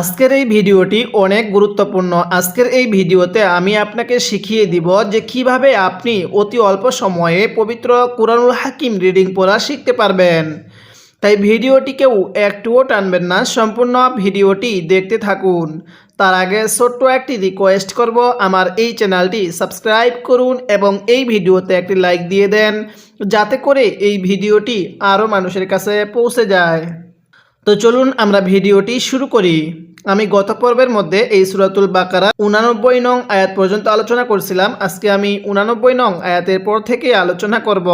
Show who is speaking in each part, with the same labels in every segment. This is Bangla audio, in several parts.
Speaker 1: আজকের এই ভিডিওটি অনেক গুরুত্বপূর্ণ। আজকের এই ভিডিওতে আমি আপনাকে শিখিয়ে দিব যে কীভাবে আপনি অতি অল্প সময়ে পবিত্র কুরআনুল হাকিম রিডিং পড়া শিখতে পারবেন। তাই ভিডিওটিকেও একটুও টানবেন না, সম্পূর্ণ ভিডিওটি দেখতে থাকুন। তার আগে ছোট্ট একটি রিকোয়েস্ট করব, আমার এই চ্যানেলটি সাবস্ক্রাইব করুন এবং এই ভিডিওতে একটি লাইক দিয়ে দেন, যাতে করে এই ভিডিওটি আরও মানুষের কাছে পৌঁছে যায়। তো চলুন আমরা ভিডিওটি শুরু করি। আমি গত পর্বের মধ্যে এই সুরাতুল বাকারা উনানব্বই নং আয়াত পর্যন্ত আলোচনা করছিলাম। আজকে আমি উনানব্বই নং আয়াতের পর থেকে আলোচনা করব।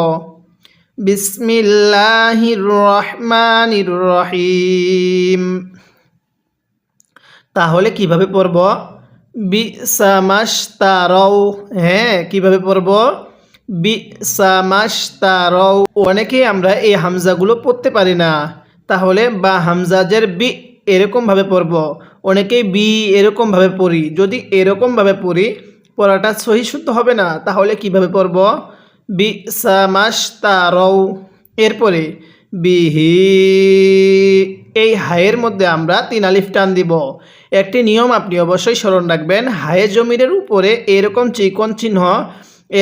Speaker 1: বিসমিল্লাহির রহমানির রহিম তাহলে কীভাবে পড়ব? বিসামাস্তারও হ্যাঁ কীভাবে পড়ব? বিসামাস্তারও অনেকেই আমরা এই হামজাগুলো পড়তে পারি না। তাহলে বা হামজাজের বি এরকমভাবে পড়ব। অনেকেই বি এরকমভাবে পড়ি। যদি এরকমভাবে পড়ি, পড়াটা সহি শুদ্ধ হবে না, তাহলে কীভাবে পড়ব? বি সামাস সামাস্তারও এরপরে, বিহি, এই হায়ের মধ্যে আমরা তিন আলিফ টান দিব। একটি নিয়ম আপনি অবশ্যই স্মরণ রাখবেন, হায়ে জমিরের উপরে এরকম চিকন চিহ্ন,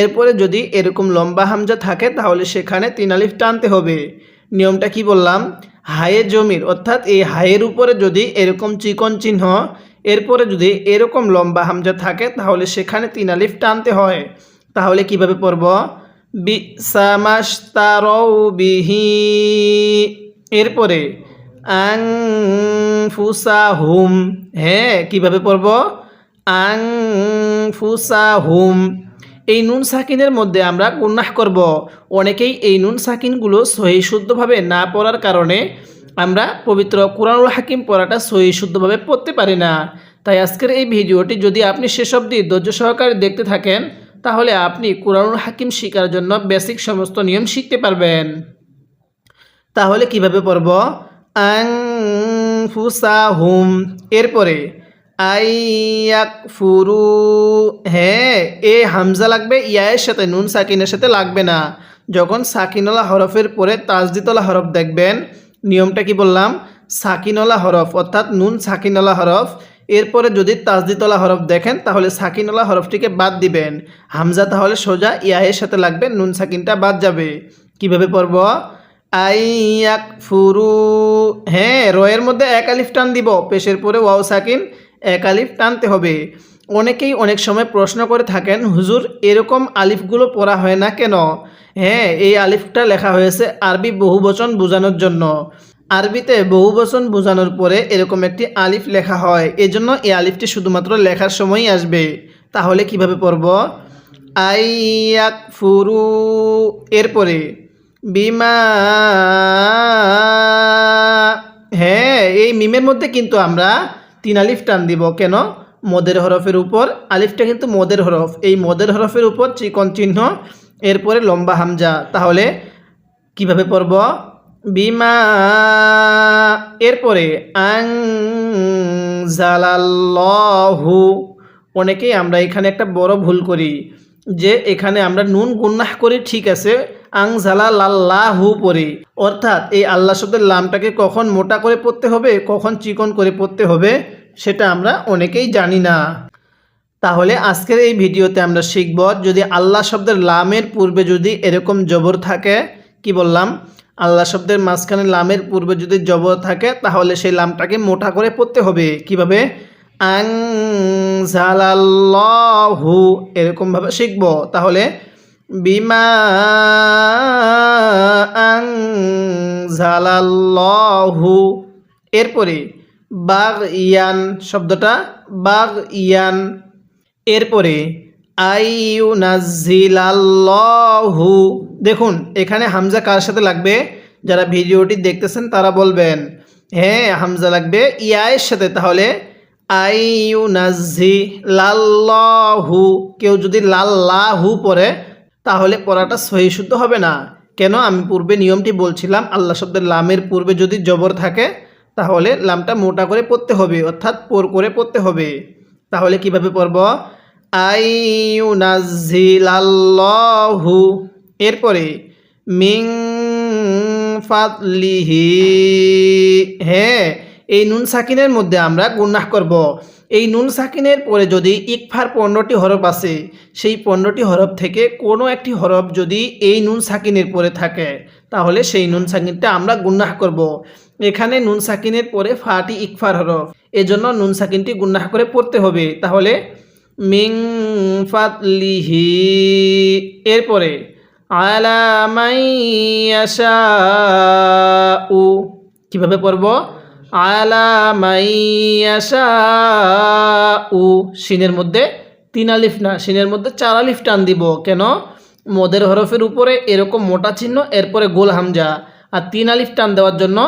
Speaker 1: এরপরে যদি এরকম লম্বা হামজা থাকে, তাহলে সেখানে তিন আলিফ টানতে হবে। নিয়মটা কি বললাম? হায়ে জমির, অর্থাৎ এই হায়ের উপরে যদি এরকম চিকন চিহ্ন, এরপরে যদি এরকম লম্বা হামজা থাকে, তাহলে সেখানে তিন আলিফ টানতে হয়। তাহলে কীভাবে পড়ব? বি বিহি। এরপরে আং ফুসা হুম হ্যাঁ কীভাবে পড়ব? আং ফুসা হুম এই নুন সাকিনের মধ্যে আমরা গুন্নাহ করব। অনেকেই এই নুন সাকিনগুলো সহি শুদ্ধভাবে না পড়ার কারণে আমরা পবিত্র কোরআনুল হাকিম পড়াটা সহি শুদ্ধভাবে পড়তে পারি না। তাই আজকের এই ভিডিওটি যদি আপনি শেষ অবধি ধৈর্য সহকারে দেখতে থাকেন, তাহলে আপনি কোরআনুল হাকিম শেখার জন্য বেসিক সমস্ত নিয়ম শিখতে পারবেন। তাহলে কীভাবে পড়ব? আং ফুসা হুম এরপরে আইয়াক ফুরু হ্যাঁ এ হামজা লাগবে, ইয়ায়ের সাথে, নুন সাকিনের সাথে লাগবে না। যখন সাকিনলা হরফের পরে তাজদিতলা হরফ দেখবেন, নিয়মটা কি বললাম? সাকিনলা হরফ, অর্থাৎ নুন সাকিনলা হরফ। এরপরে যদি তাজদিতলা হরফ দেখেন, তাহলে সাকিনলা হরফটিকে বাদ দিবেন। হামজা তাহলে সোজা ইয়াহের সাথে লাগবে, নুন সাকিনটা বাদ যাবে। কীভাবে পড়ব? আইয়াক ফুরু হ্যাঁ রয়ের মধ্যে এক আলিফ টান দিব, পেশের পরে ওয়াও সাকিন এক আলিফ টানতে হবে। অনেকেই অনেক সময় প্রশ্ন করে থাকেন, হুজুর, এরকম আলিফগুলো পড়া হয় না কেন? হ্যাঁ এই আলিফটা লেখা হয়েছে আরবি বহুবচন বোঝানোর জন্য। আরবিতে বহুবচন বোঝানোর পরে এরকম একটি আলিফ লেখা হয়। এজন্য এই আলিফটি শুধুমাত্র লেখার সময়ই আসবে। তাহলে কীভাবে পড়ব? আইয়াক ফুরু। এরপরে, বিমা। হ্যাঁ এই মিমের মধ্যে কিন্তু আমরা তিন আলিফ টান দিব, কেন? মদের হরফের উপর। আলিফটা কিন্তু মদের হরফ। এই মদের হরফের উপর চিকন চিহ্ন, এরপরে লম্বা হামজা। তাহলে কীভাবে পড়ব? বিমা, এরপরে আং জালাল্লাহু অনেকেই আমরা এখানে একটা বড় ভুল করি। যে এখানে আমরা নুন গুন্নাহ করি, ঠিক আছে আং জালাল্লাহু পড়ি। অর্থাৎ এই আল্লাহ শব্দের লামটাকে কখন মোটা করে পড়তে হবে, কখন চিকন করে পড়তে হবে, সেটা আমরা অনেকেই জানি না। তাহলে আজকের এই ভিডিওতে আমরা শিখব, যদি আল্লাহ শব্দের লামের পূর্বে যদি এরকম জবর থাকে, কি বললাম? আল্লাহ শব্দের মাঝখানে লামের পূর্বে যদি জবর থাকে, তাহলে সেই লামটাকে মোটা করে পড়তে হবে। কীভাবে? আং জালাল্লাহু এরকমভাবে শিখব। তাহলে, বিমা আং জালাল্লাহু এরপরে বাগ ইয়ান শব্দটা বাগ ইয়ান এরপরে আইউ নাজিলাল্লাহু দেখুন, এখানে হামজা কার সাথে লাগবে? যারা ভিডিওটি দেখতেছেন, তারা বলবেন হ্যাঁ হামজা লাগবে ইয়ায়ের সাথে। তাহলে আইউ নাজি লাল্লাহু। কেউ যদি লাল্লাহু পড়ে, তাহলে পড়াটা সহি শুদ্ধ হবে না। কেন? আমি পূর্বে নিয়মটি বলছিলাম, আল্লাহ শব্দের লামের পূর্বে যদি জবর থাকে, তাহলে লামটা মোটা করে পড়তে হবে, অর্থাৎ পোর করে পড়তে হবে। তাহলে কীভাবে পড়ব? আইউনাজিলাল্লাহু এরপরে, মিং ফাতলিহি হ্যাঁ এই নুন সাকিনের মধ্যে আমরা গুন্নাহ করব। এই নুন সাকিনের পরে যদি ইকফার পনেরোটি হরফ আছে, সেই পনেরোটি হরফ থেকে কোনো একটি হরফ যদি এই নুন সাকিনের পরে থাকে, তাহলে সেই নুন সাকিনটা আমরা গুন্নাহ করব। এখানে নুন সাকিনের পরে ফাটি ইকফার হরফ, এজন্য নুন সাকিনটি গুন্নাহ করে পড়তে হবে। তাহলে মিং ফাতলিহি এরপরে আলা মাইয়াশাউ কীভাবে পড়ব? আলা মাইয়াশাউ সিনের মধ্যে তিন আলিফ না, সিনের মধ্যে চার আলিফ টান দিব। কেন? মদের হরফের উপরে এরকম মোটা চিহ্ন, এরপরে গোল হামজা। আর তিন আলিফ টান দেওয়ার জন্য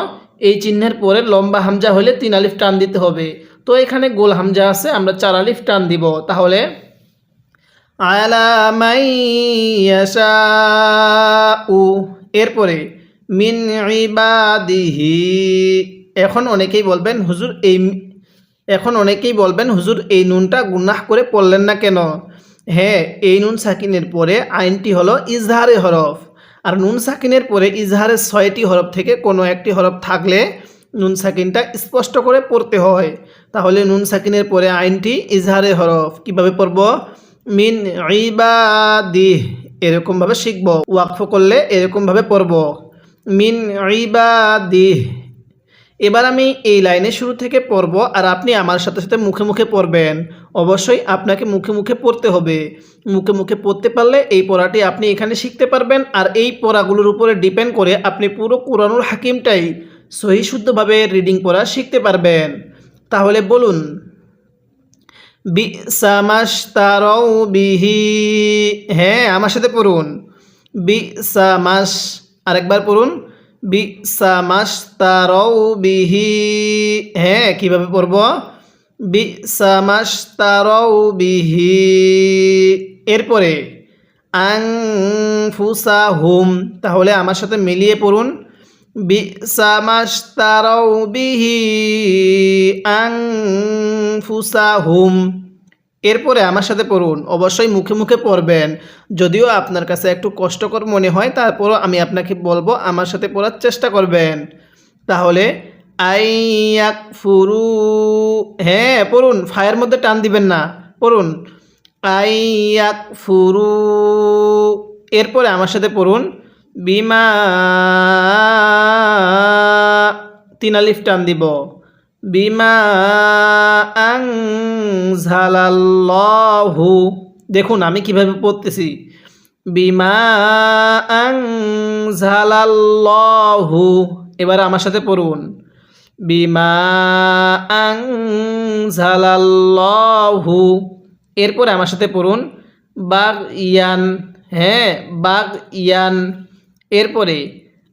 Speaker 1: এই চিহ্নের পরে লম্বা হামজা হলে তিন আলিফ টান দিতে হবে। তো এখানে গোল হামজা আছে, আমরা চার আলিফ টান দিব। তাহলে আলা মাইয়াশাউ এরপরে মিন ইবাদিহি এখন অনেকেই বলবেন, হুজুর, এই এখন অনেকেই বলবেন, হুজুর, এই নুনটা গুনাহ করে পড়লেন না কেন? হ্যাঁ এই নুন সাকিনের পরে আইনটি হলো ইজহারে হরফ। আর নুন সাকিনের পরে ইজহারের ছয়টি হরফ থেকে কোনো একটি হরফ থাকলে নুন সাকিনটা স্পষ্ট করে পড়তে হয়। তাহলে নুন সাকিনের পরে আইনটি ইজহারে হরফ। কীভাবে পড়ব? মিন ইবাদিহ, এরকমভাবে শিখব। ওয়াকফ করলে এরকমভাবে পড়ব। মিন ইবাদিহ এবার আমি এই লাইনের শুরু থেকে পড়ব আর আপনি আমার সাথে সাথে মুখে মুখে পড়বেন। অবশ্যই আপনাকে মুখে মুখে পড়তে হবে। মুখে মুখে পড়তে পারলে এই পড়াটি আপনি এখানে শিখতে পারবেন আর এই পড়াগুলোর উপরে ডিপেন্ড করে আপনি পুরো কোরআনুল হাকিমটাই সহি শুদ্ধভাবে রিডিং পড়া শিখতে পারবেন। তাহলে বলুন হ্যাঁ আমার সাথে পড়ুন। বি সামাস আরেকবার পড়ুন। বি সামাস্তারৌ বিহি। হ্যাঁ কীভাবে পড়ব? বিহি। এরপরে আং ফুসা হুম তাহলে আমার সাথে মিলিয়ে পড়ুন। বি সামাস্তারৌ বিহি আং ফুসা হুম এরপরে আমার সাথে পড়ুন। অবশ্যই মুখে মুখে পড়বেন। যদিও আপনার কাছে একটু কষ্টকর মনে হয়, তারপরও আমি আপনাকে বলব, আমার সাথে পড়ার চেষ্টা করবেন। তাহলে আইয়াক ফুরু হ্যাঁ পড়ুন। ফায়ের মধ্যে টান দিবেন না, পড়ুন। আইয়াক ফুরু। এরপরে আমার সাথে পড়ুন। বিমা তিন আলিফ টান দিব। বিমা আং ঝালাল্লাহু দেখুন, আমি কীভাবে পড়তেছি। বিমা আং ঝালাল্লাহু এবার আমার সাথে পড়ুন। বিমা আং ঝালাল্লাহু এরপরে আমার সাথে পড়ুন। বাগ ইয়ান হ্যাঁ বাগ ইয়ান এরপরে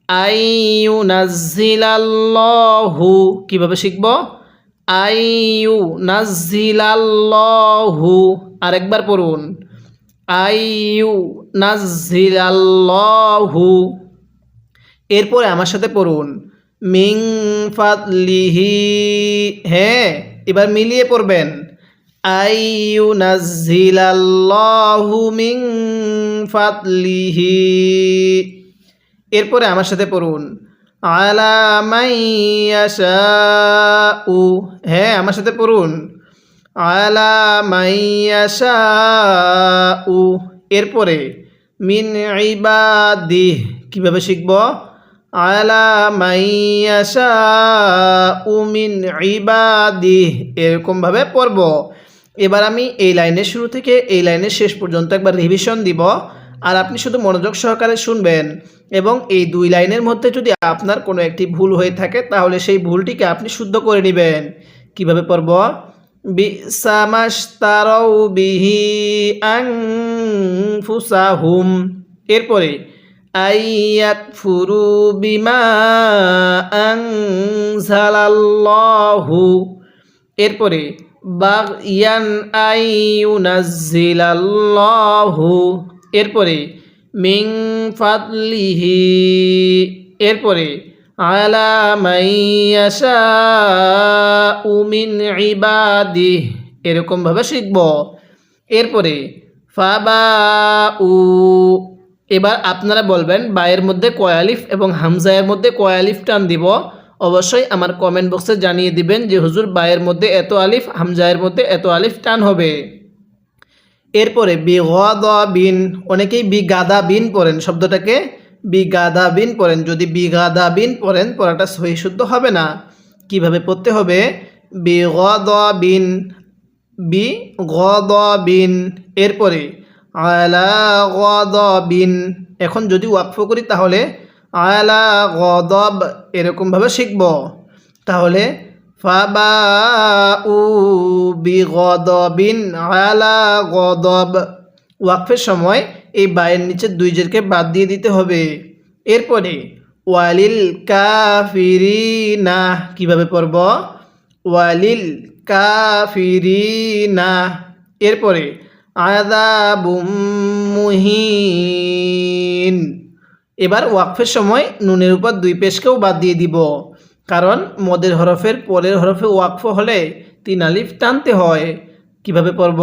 Speaker 1: আইউ নাজিলাল্লাহু কীভাবে শিখব? আইউ নাজিলাল্লাহু আরেকবার পড়ুন। আইউ নাজিলাল্লাহু এরপরে আমার সাথে পড়ুন। মিং ফাতলিহি হ্যাঁ এবার মিলিয়ে পড়বেন। আইউ নাজিলাল্লাহু মিং ফাতলিহি এরপরে আমার সাথে পড়ুন। আলা মাইয়াশাউ হ্যাঁ আমার সাথে পড়ুন। আলা মাইয়াশাউ এরপরে, মিন ইবাদিহ। কীভাবে শিখব? আলা মাইয়াশাউ মিন ইবাদিহ। এরকমভাবে পড়ব। এবার আমি এই লাইনের শুরু থেকে এই লাইনের শেষ পর্যন্ত একবার রিভিশন দিব। আর আপনি শুধু মনোযোগ সহকারে শুনবেন এবং এই দুই লাইনের মধ্যে যদি আপনার কোনো একটি ভুল হয়ে থাকে, তাহলে সেই ভুলটিকে আপনি শুদ্ধ করে নেবেন। কীভাবে পড়ব? বিসামাস্তারৌ বিহি আং ফুসাহুম এরপরে আইয়াক ফুরু বিমা আং ঝালাল্লাহু এরপরে বাগ ইয়ান আইউনাজিলাল্লাহু এরপরে মিং ফাদলিহি, এরপরে, আলা মাইয়াশাউ মিন ইবাদিহ, এরকমভাবে শিখব। এরপরে ফাবা উ এবার আপনারা বলবেন বায়ের মধ্যে কয়ালিফ এবং হামজায়ের মধ্যে কয়ালিফ টান দিব। অবশ্যই আমার কমেন্ট বক্সে জানিয়ে দিবেন যে, হুজুর বায়ের মধ্যে এত আলিফ, হামজায়ের মধ্যে এত আলিফ টান হবে। এরপরে বি গ বিন, অনেকেই বি গাদা বিন পড়েন, শব্দটাকে বি গাদা বিন পড়েন। যদি বি গাদা বিন পড়েন, পড়াটা সহি শুদ্ধ হবে না। কীভাবে পড়তে হবে? বি গ বিন বি গ বিন। এরপরে, আলা গ বিন। এখন যদি ওয়াকফ করি তাহলে আলা গদব এরকমভাবে শিখব। তাহলে ফাবা উ বি গদবিন আলা গদব। ওয়াকফের সময় এই বায়ের নিচে দুই জেরকে বাদ দিয়ে দিতে হবে। এরপরে, ওয়ালিল কাফিরিনা, কীভাবে পড়ব? ওয়ালিল কাফিরিনা। এরপরে আদাবুম মুহিন। এবার ওয়াকফের সময় নুনের উপর দুই পেশকেও বাদ দিয়ে দিব। কারণ মদের হরফের পরের হরফে ওয়াকফ হলে তিন আলিফ টানতে হয়। কীভাবে পড়ব?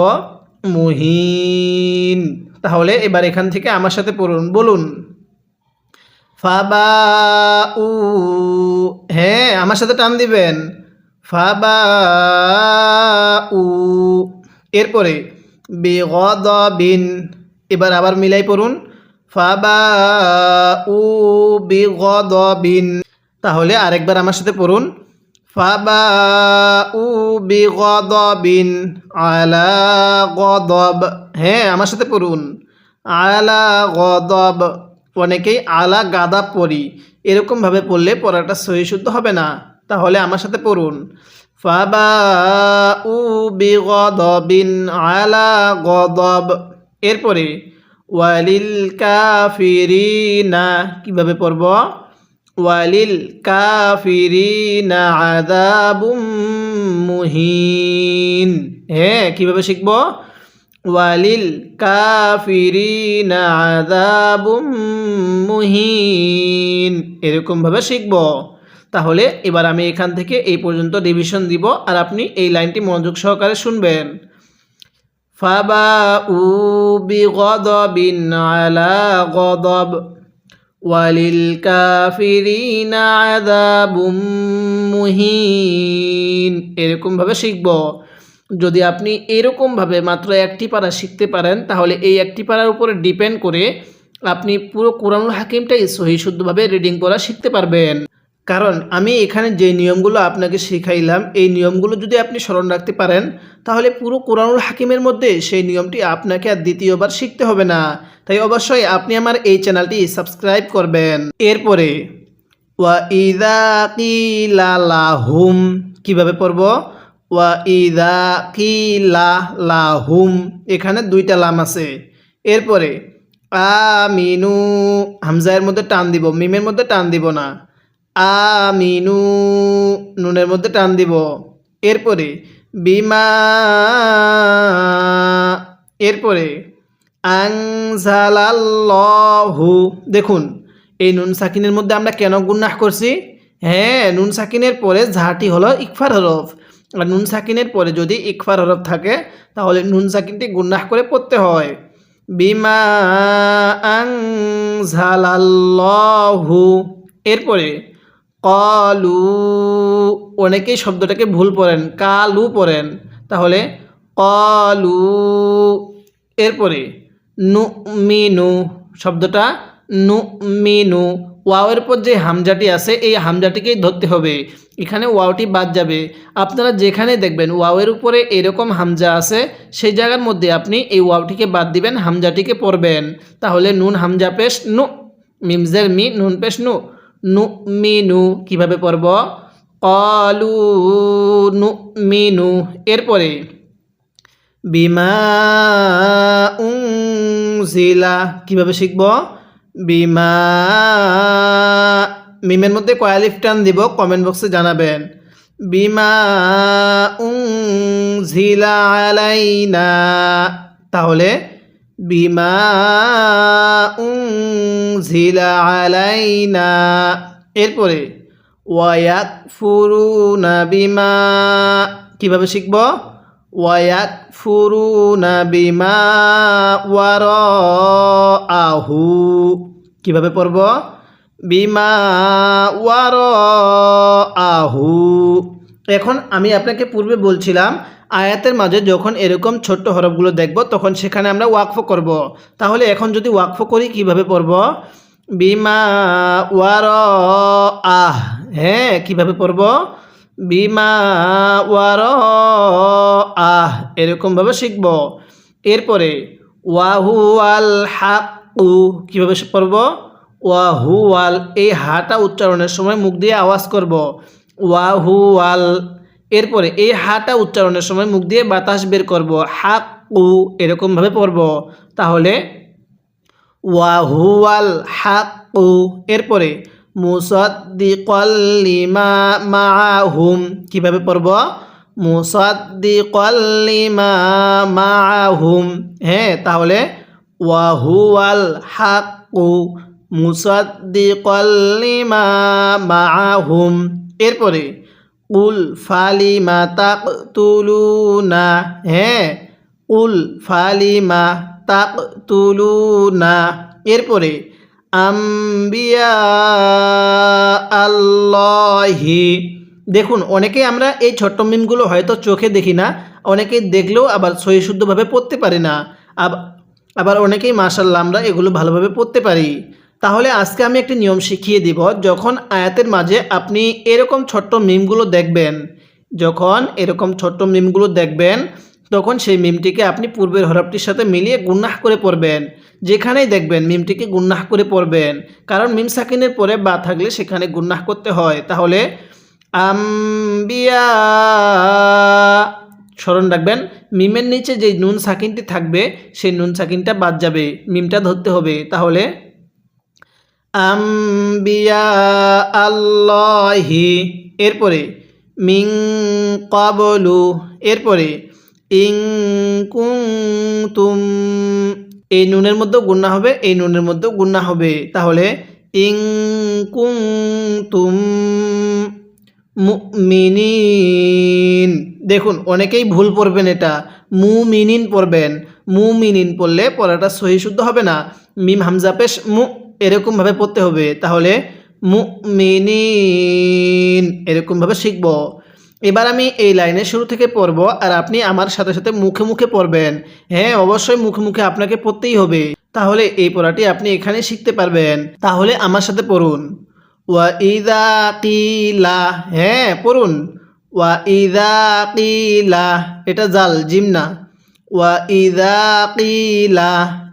Speaker 1: মুহিন। তাহলে এবার এখান থেকে আমার সাথে পড়ুন, বলুন। ফাবা উ হ্যাঁ আমার সাথে টান দিবেন। ফাবা উ এরপরে বেগদ বিন এবার আবার মিলাই পড়ুন। ফাবা উ বেগদ বিন তাহলে আরেকবার আমার সাথে পড়ুন। গদব। হ্যাঁ আমার সাথে পড়ুন। আলা গদব। অনেকেই আলা গাদা পড়ি। এরকমভাবে পড়লে পড়াটা সহি শুদ্ধ হবে না। তাহলে আমার সাথে পড়ুন। গদব। এরপরে, ওয়ালিল কাফিরিনা। কীভাবে পড়ব? ওয়ালিল কাফিরিনা আদাবুম মুহিন। হ্যাঁ কীভাবে শিখব? ওয়ালিল কাফিরিনা আদাবুম মুহিন। এরকমভাবে শিখব। তাহলে এবার আমি এখান থেকে এই পর্যন্ত রিভিশন দিব আর আপনি এই লাইনটি মনোযোগ সহকারে শুনবেন। ফাবা উ বি গদবিন আলা গদব। ওয়ালিল আযাবুম এরকমভাবে শিখব। যদি আপনি এরকমভাবে মাত্র একটি পারা শিখতে পারেন, তাহলে এই একটি পারার উপরে ডিপেন্ড করে আপনি পুরো কোরআনুল হাকিমটাই সহি শুদ্ধভাবে রিডিং করা শিখতে পারবেন। কারণ আমি এখানে যে নিয়মগুলো আপনাকে শিখাইলাম, এই নিয়মগুলো যদি আপনি স্মরণ রাখতে পারেন, তাহলে পুরো কোরআনুল হাকিমের মধ্যে সেই নিয়মটি আপনাকে আর দ্বিতীয়বার শিখতে হবে না। তাই অবশ্যই আপনি আমার এই চ্যানেলটি সাবস্ক্রাইব করবেন। এরপরে, ওয়া ইদা কিলা লাহুম, কীভাবে পড়ব? ওয়া ইদা কিলা লাহুম, এখানে দুইটা লাম আছে। এরপরে আমিনু হামজায়ের মধ্যে টান দিব, মিমের মধ্যে টান দিব না। আমিনু, নুনের মধ্যে টান দিব। এরপরে, বিমা, এরপরে আংজালাল্লাহু দেখুন, এই নুন সাকিনের মধ্যে আমরা কেন গুন্নাহ করছি? হ্যাঁ নুন সাকিনের পরে ঝাটি হলো ইকফার হরফ। আর নুন সাকিনের পরে যদি ইকফার হরফ থাকে, তাহলে নুন সাকিনটি গুন্নাহ করে পড়তে হয়। বিমা আংজালাল্লাহু এরপরে কলু। অনেকেই শব্দটাকে ভুল পড়েন, কালু পড়েন। তাহলে কলু। এরপরে নু মিনু শব্দটা নু মিনু ওয়াওয়ের পর যে হামজাটি আছে, এই হামজাটিকেই ধরতে হবে। এখানে ওয়াওটি বাদ যাবে। আপনারা যেখানে দেখবেন, ওয়াওয়ের উপরে এরকম হামজা আছে, সেই জায়গার মধ্যে আপনি এই ওয়াওটিকে বাদ দিবেন, হামজাটিকে পড়বেন। তাহলে নুন হামজা পেশ নু, মিমজের মি, নুন পেশ নু। নু মিনু কীভাবে পড়ব? কলু নু মিনু এরপরে, বিমা উংজিলা কীভাবে শিখব? বিমা, মিমের মধ্যে কয়ালিফ টান দিব কমেন্ট বক্সে জানাবেন। বিমা উংজিলা আলাইনা। তাহলে, বিমা উংজিলা আলাইনা এরপরে ওয়াক ফুরুনা বিমা কীভাবে শিখব? ওয়াক ফুরুনা বিমা ওয়ার আহু কীভাবে পড়ব? বিমা ওয়ার আহু এখন আমি আপনাকে পূর্বে বলছিলাম, আয়াতের মাঝে যখন এরকম ছোট্ট হরফগুলো দেখব, তখন সেখানে আমরা ওয়াকফ করব। তাহলে এখন যদি ওয়াকফ করি, কীভাবে পড়ব? বিমা ওয়ার আহ হ্যাঁ কীভাবে পড়ব? বিমা ওয়ার আহ এরকমভাবে শিখব। এরপরে ওয়াহু আল হাকু কীভাবে পড়ব? ওয়াহু আল এই হাটা উচ্চারণের সময় মুখ দিয়ে আওয়াজ করব। ওয়াহু আল এরপরে এই হাটা উচ্চারণের সময় মুখ দিয়ে বাতাস বের করব হাকু এরকমভাবে পড়ব। তাহলে ওয়াহুয়াল হাকু এরপরে মুসাদ্দিকাল লিমা মাআহুম, কীভাবে পড়ব? মুসাদ্দিকাল লিমা মাআহুম। হ্যাঁ তাহলে ওয়াহুয়াল হাকু মুসাদ্দিকাল লিমা মাআহুম। এরপরে, উল ফালিমা না হ্যাঁ উল ফালিমা তাকতুলুনা এরপরে, আম্বিয়া আল্লাহি দেখুন, অনেকে আমরা এই ছোট্ট মিমগুলো হয়তো চোখে দেখি না অনেকেই দেখলেও আবার সহি শুদ্ধভাবে পড়তে পারি না, আব- আবার অনেকেই মাশাল্লাহ আমরা এগুলো ভালোভাবে পড়তে পারি। তাহলে আজকে আমি একটি নিয়ম শিখিয়ে দিব, যখন আয়াতের মাঝে আপনি এরকম ছোট্ট মিমগুলো দেখবেন, যখন এরকম ছোট্ট মিমগুলো দেখবেন, তখন সেই মিমটিকে আপনি পূর্বের হরফটির সাথে মিলিয়ে গুন্নাহ করে পড়বেন, যেখানেই দেখবেন মিমটিকে গুন্নাহ করে পড়বেন, কারণ মিম সাকিনের পরে বা থাকলে সেখানে গুন্নাহ করতে হয়। তাহলে, আম্বিয়া স্মরণ রাখবেন, মিমের নিচে যে নুন সাকিনটি থাকবে, সেই নুন সাকিনটা বাদ যাবে, মিমটা ধরতে হবে। তাহলে আম্বিয়া আল্লাহি, এরপরে মিং কাবলু, এরপরে ইং কুংতুম এই নুনের মধ্যেও গুন্না হবে, এই নুনের মধ্যেও গুন্না হবে। তাহলে ইং কুং কুংতুম মুমিনিন। দেখুন, অনেকেই ভুল পড়বেন এটা। মু মুমিনিন পড়বেন। মুমিনিন পড়লে পড়াটা সহি শুদ্ধ হবে না। মিম হামজা পেশ মু এরকমভাবে পড়তে হবে, তাহলে মুমিনিন এরকমভাবে শিখব। এবার আমি এই লাইনের শুরু থেকে পড়ব আর আপনি আমার সাথে সাথে মুখে মুখে পড়বেন। হ্যাঁ অবশ্যই মুখে মুখে আপনাকে পড়তেই হবে। তাহলে এই পড়াটি আপনি এখানে শিখতে পারবেন। তাহলে আমার সাথে পড়ুন। ওয়া ইদা কিলা হ্যাঁ পড়ুন। ওয়া ইদা কিলা, এটা জাল, জিম না। ওয়া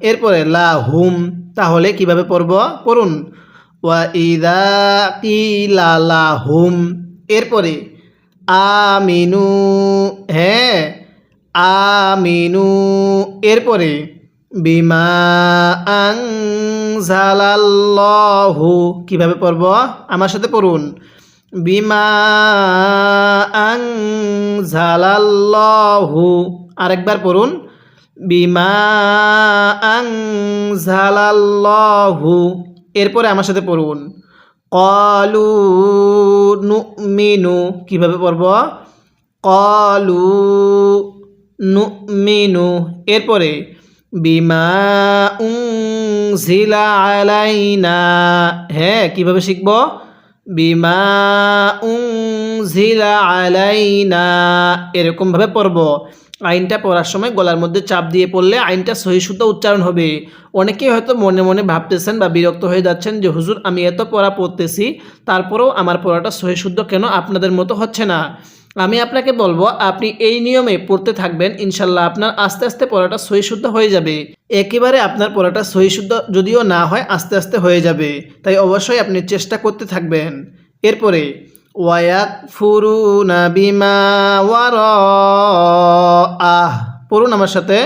Speaker 1: এরপরে লা হুম, তাহলে কীভাবে পড়ব? পড়ুন। ওয়া ইদা হুম, এরপরে আমিনু হ্যাঁ আমিনু, এরপরে বিমা আং কীভাবে পড়ব? আমার সাথে পড়ুন। বিমা আং জালাল্লাহু আরেকবার পড়ুন। বিমা এরপরে আমার সাথে পড়ুন। কলু নুমিনু, কীভাবে পড়ব? কলু নুমিনু। এরপরে, বিমা উংজিলা আলাইনা। হ্যাঁ কীভাবে শিখব? বিমা উংজিলা আলাইনা। এরকমভাবে পড়ব। আইনটা পড়ার সময় গলার মধ্যে চাপ দিয়ে পড়লে আইনটা সহি শুদ্ধ উচ্চারণ হবে। অনেকেই হয়তো মনে মনে ভাবতেছেন বা বিরক্ত হয়ে যাচ্ছেন যে, হুজুর, আমি এত পড়া পড়তেছি, তারপরেও আমার পড়াটা সহি শুদ্ধ কেন আপনাদের মতো হচ্ছে না? আমি আপনাকে বলব, আপনি এই নিয়মে পড়তে থাকবেন, ইনশাল্লাহ আপনার আস্তে আস্তে পড়াটা সহি শুদ্ধ হয়ে যাবে। একেবারে আপনার পড়াটা সহি শুদ্ধ যদিও না হয়, আস্তে আস্তে হয়ে যাবে। তাই অবশ্যই আপনি চেষ্টা করতে থাকবেন। এরপরে ওয়াক ফুরু বিমা আহ পড়ুন আমার সাথে।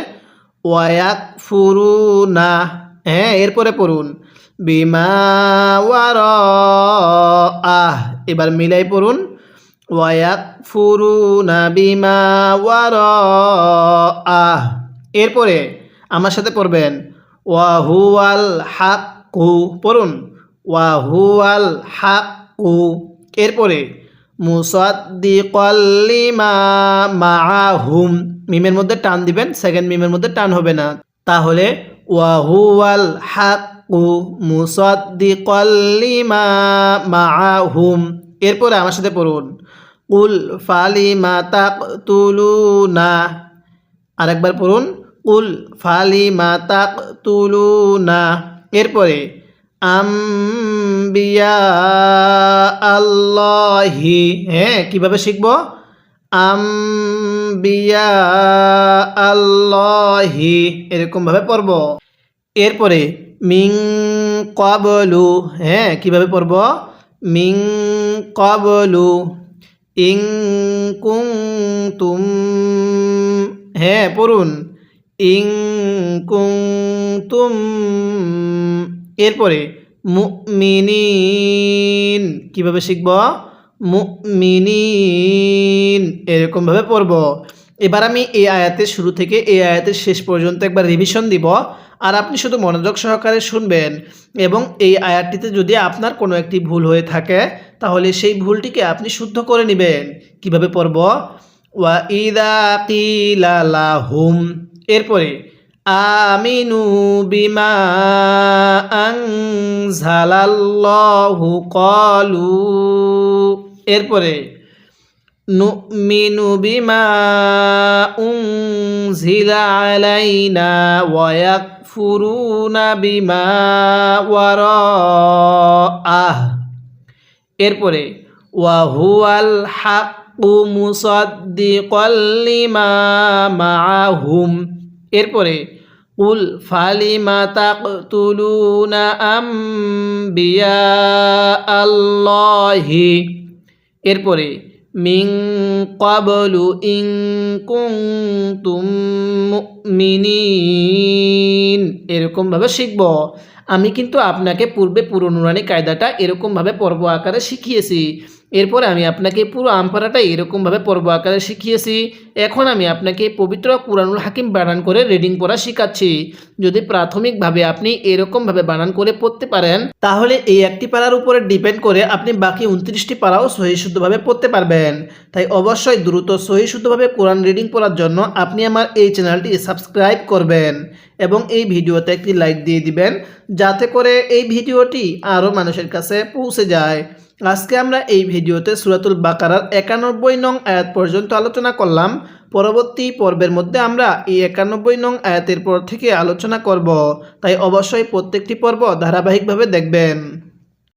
Speaker 1: ওয়াক ফুরু না হ্যাঁ এরপরে পড়ুন। বিমা ওয়ার আহ এবার মিলাই পড়ুন। ওয়াক ফুরু না বিমা ওয়ার আহ এরপরে আমার সাথে পড়বেন। ওয়াহুয়াল হাক কু পড়ুন। ওয়াহুয়াল হাক্কু। এরপরে, মুসাদ্দিকাল্লিমা মিমের মধ্যে টান দিবেন সেকেন্ড মিমের মধ্যে টান হবে না। তাহলে, ওয়াহুয়াল হাক মুসাদ্দিকাল্লিমা এরপরে আমার সাথে পড়ুন। কুল ফালিমা তাকতুলুনা। আরেকবার পড়ুন। কুল ফালিমা তাকতুলুনা। এরপরে আম্বিয়া আল্লাহি। হ্যাঁ কীভাবে শিখব? আম্বিয়া আল্লাহি। এরকমভাবে পড়ব। এরপরে মিং কবলু। হ্যাঁ কীভাবে পড়ব? মিং কবলু। ইং কুং তুম হ্যাঁ পড়ুন। ইং কুং তুম এরপরে মুমিনিন, কীভাবে শিখব? মুমিনিন, এরকমভাবে পড়ব। এবার আমি এই আয়াতের শুরু থেকে এই আয়াতের শেষ পর্যন্ত একবার রিভিশন দিব, আর আপনি শুধু মনোযোগ সহকারে শুনবেন এবং এই আয়াতটিতে যদি আপনার কোনো একটি ভুল হয়ে থাকে, তাহলে সেই ভুলটিকে আপনি শুদ্ধ করে নেবেন। কীভাবে পড়ব? ওয়া ইদা কিলা লাহুম, এরপরে আমিনু বিমা আনজালাল্লাহু ক্বালু। এরপরে, নুমিনু বিমা উনজিলা আলাইনা ওয়া ইয়াকফুরুনা বিমা ওয়ারাআহ এরপরে ওয়া হুয়াল হাক্কু মুসাদ্দিকাল লিমা মাআহুম। এরপরে কুল ফালিমা তাকতুলুনা আম্বিয়া আল্লাহি এরপরে মিং কাবলু ইং কুনতুম মুমিনিন এরকমভাবে শিখব। আমি কিন্তু আপনাকে পূর্বে পুরো নুরানি কায়দাটা এরকমভাবে পর্ব আকারে শিখিয়েছি। এরপরে আমি আপনাকে পুরো আমপারাটা এরকমভাবে পর্ব আকারে শিখিয়েছি। এখন আমি আপনাকে পবিত্র কুরআনুল হাকিম বানান করে রিডিং পড়া শেখাচ্ছি। যদি প্রাথমিকভাবে আপনি এরকমভাবে বানান করে পড়তে পারেন, তাহলে এই একটি পাড়ার উপরে ডিপেন্ড করে আপনি বাকি উনত্রিশটি পাড়াও সহি শুদ্ধভাবে পড়তে পারবেন। তাই অবশ্যই দ্রুত সহি শুদ্ধভাবে কোরআন রিডিং পড়ার জন্য আপনি আমার এই চ্যানেলটি সাবস্ক্রাইব করবেন এবং এই ভিডিওতে একটি লাইক দিয়ে দিবেন, যাতে করে এই ভিডিওটি আরও মানুষের কাছে পৌঁছে যায়। আজকে আমরা এই ভিডিওতে সুরাতুল বাকারার একানব্বই নং আয়াত পর্যন্ত আলোচনা করলাম। পরবর্তী পর্বের মধ্যে আমরা এই একানব্বই নং আয়াতের পর থেকে আলোচনা করব। তাই অবশ্যই প্রত্যেকটি পর্ব ধারাবাহিকভাবে দেখবেন।